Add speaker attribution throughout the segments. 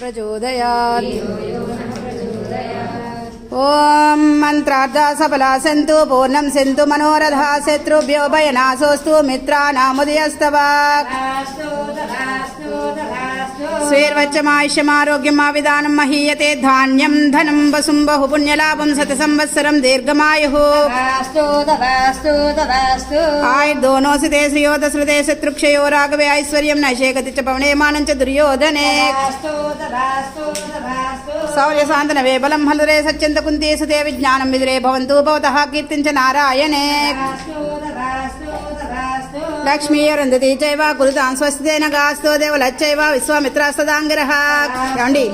Speaker 1: प्रचोदयात् ॐ मन्त्रार्धा सफला सन्तु पूर्णं सन्तु मनोरथा शत्रुभ्यो भयनाशोऽस्तु స్వేర్వచ్చ మా విధానం మహీయతే ధాన్యం ధనం వసుం బహు పుణ్యలాభం శత సంవత్సరం దీర్ఘమాయు ఆయుర్దోనోసి తే శ్రియోదశ్రుతే శత్రుక్షయో రాఘవే ఐశ్వర్యం నైషేకతి చ పవనేమానం చ దుర్యోధనే సౌర్యశాంతన వేబలం హలురే సత్యంత కుంతేసు తే విజ్ఞానం విదురే భవంతు భవత కీర్తించ నారాయణే అరుంధతి చైవ కురుతాం స్వస్తిన గాస్తో దేవలచ్చైవ విశ్వామిత్రాస్తదాంగిరహ. ఏమండి?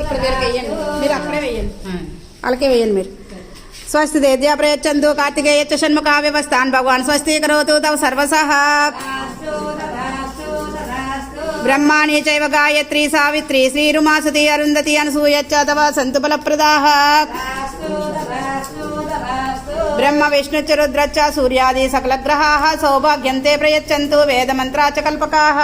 Speaker 1: ఇక్కడ వీళ్ళకి వేయండి మీరు అక్కడే వేయండి వాళ్ళకే వేయండి మీరు. స్వస్తి దేద్యా ప్రయచ్చందు కార్తికేయచ్చ షణ్ముఖ వ్యవస్థాన్. భగవాన్ స్వస్తి కరోతు తవ సర్వసః. బ్రహ్మాణి చైవ గాయత్రి సావిత్రి. శ్రీరుమాసుతి అరుంధతి అనసూయచ్చ తవ సంతు ఫలప్రదాః బ్రహ్మ విష్ణుచ రుద్రచ్చ సూర్యాది సకల గ్రహాः సౌభాగ్యంతే ప్రయచ్చంతు ప్రయచ్చन्तు వేదమంత్రా చ కల్పకాः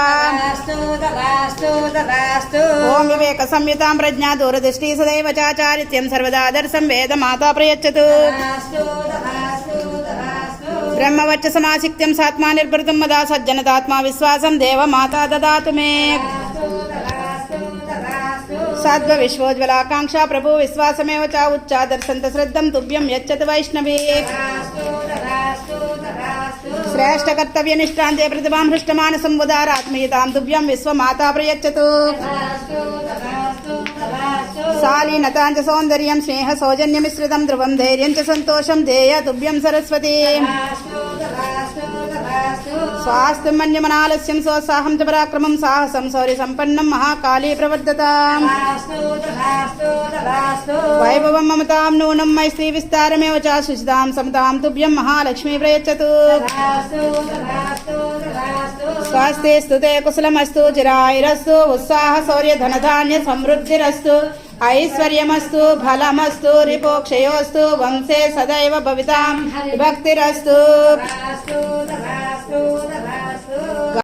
Speaker 1: ఓం వివేక సంయుతాం ప్రజ్ఞా దూరదృష్టి సదైవ చాచారిత్యం సర్వదా దర్శం వేద మాతా ప్రయచ్చతు. బ్రహ్మవచ్చ సమాసిక్త్యం సాత్మా నిర్భృతం మదా సజ్జనతాత్మా విశ్వాసం దేవ మాతా దదాతు మే. साध्व विश्वोज्वलाकांक्षा प्रभु विश्वासमे चा उच्चा दर्शन श्रद्धम तुभ्यम यच्छत वैष्णवी। श्रेष्ठ कर्तव्य निष्ठान्ते मन हृष्टमान संवदारात्मीयतां तुभ्यं विश्वमाता प्रयच्छतु। शालीनतां च सौंदर्य स्नेह सौजन्य मिश्रित धैर्यं धैर्य सतोषम देय तुभ्यं सरस्वती। స్వాస్థ్యం మన్యమనాలస్యం సోత్సాహం చ పరాక్రమం సాహసం శౌర్య సంపన్నం మహాకాళీ ప్రవర్ధతాం వైభవం మమతాం నూనం మైత్రీ విస్తారమేవ చ సుచితాం సమతాం తుభ్యం మహాలక్ష్మీ ప్రయచ్చతు స్వాస్థ్యే స్తుతే కుశలమస్తు చిరాయురస్తు ఉత్సాహ శౌర్య ధనధాన్య సమృద్ధిరస్తు ఐశ్వర్యమస్తు ఫలమస్తు రిపోక్షయోస్తు వంశే సదైవ భవితాం విభక్తిరస్తు